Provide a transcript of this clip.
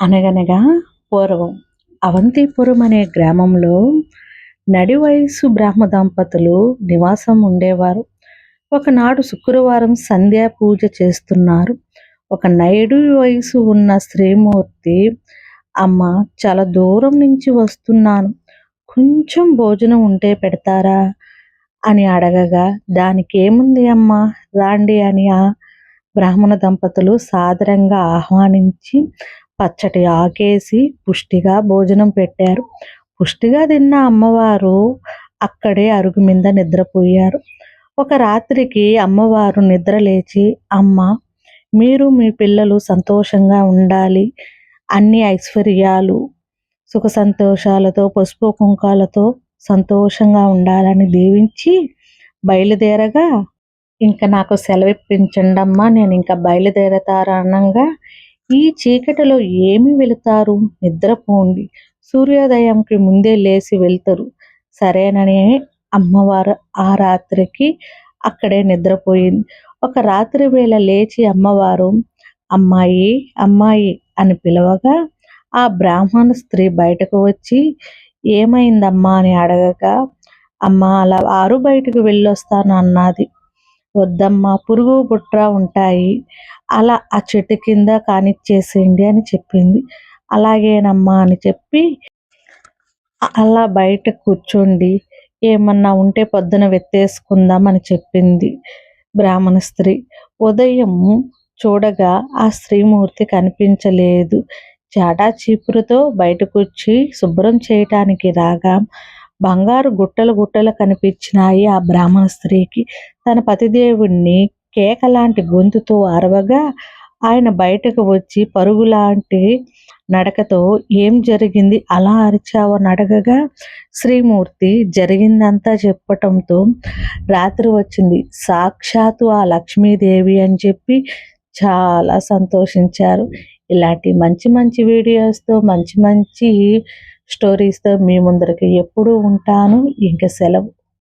అనగనగా పూర్వం అవంతిపురం అనే గ్రామంలో నడి వయసు బ్రాహ్మ దంపతులు నివాసం ఉండేవారు. ఒకనాడు శుక్రవారం సంధ్యా పూజ చేస్తున్నారు. ఒక నైడు వయసు ఉన్న శ్రీమూర్తి అమ్మ చాలా దూరం నుంచి వస్తున్నాను. కొంచెం భోజనం ఉంటే పెడతారా అని అడగగా దానికి ఏముంది అమ్మా? రాండి అని ఆ బ్రాహ్మణ దంపతులు సాదరంగా ఆహ్వానించి పచ్చటి ఆకేసి పుష్టిగా భోజనం పెట్టారు. పుష్టిగా తిన్న అమ్మవారు అక్కడే అరుగు మీద నిద్రపోయారు. ఒక రాత్రికి అమ్మవారు నిద్ర లేచి అమ్మ మీరు మీ పిల్లలు సంతోషంగా ఉండాలి. అన్ని ఐశ్వర్యాలు సుఖ సంతోషాలతో పసుపు కుంకాలతో సంతోషంగా ఉండాలని దీవించి బయలుదేరగా ఇంకా నాకు సెలవిప్పించండమ్మా నేను ఇంకా బయలుదేరతారనంగా ఈ చీకటిలో ఏమి వెళతారు? నిద్రపోండి. సూర్యోదయంకి ముందే లేచి వెళ్తారు. సరేనని అమ్మవారు ఆ రాత్రికి అక్కడే నిద్రపోయింది. ఒక రాత్రి వేళ లేచి అమ్మవారు అమ్మాయి అమ్మాయి అని పిలవగా ఆ బ్రాహ్మణ స్త్రీ బయటకు వచ్చి ఏమైందమ్మా అని అడగగా అమ్మ అలా ఆరు బయటకు వెళ్ళొస్తాను అన్నది. వద్దమ్మా పురుగు బుట్ర ఉంటాయి. అలా ఆ చెట్టు కింద కానిచ్చేసేయండి అని చెప్పింది. అలాగేనమ్మా అని చెప్పి అలా బయట కూర్చోండి. ఏమన్నా ఉంటే పొద్దున వెత్తేసుకుందాం అని చెప్పింది బ్రాహ్మణ స్త్రీ. ఉదయం చూడగా ఆ స్త్రీమూర్తి కనిపించలేదు. చాటా చీపురుతో బయటకొచ్చి శుభ్రం చేయటానికి రాగా బంగారు గుట్టలు గుట్టలు కనిపించినాయి ఆ బ్రాహ్మణ స్త్రీకి. తన పతిదేవుణ్ణి కేక లాంటి గొంతుతో అరవగా ఆయన బయటకు వచ్చి పరుగులాంటి నడకతో ఏం జరిగింది? అలా అరిచావో? అడగగా శ్రీమూర్తి జరిగిందంతా చెప్పటంతో రాత్రి వచ్చింది. సాక్షాత్తు ఆ లక్ష్మీదేవి అని చెప్పి చాలా సంతోషించారు. ఇలాంటి మంచి మంచి వీడియోస్తో మంచి మంచి స్టోరీస్తో మీ ముందరికి ఎప్పుడూ ఉంటాను. ఇంకా సెలవు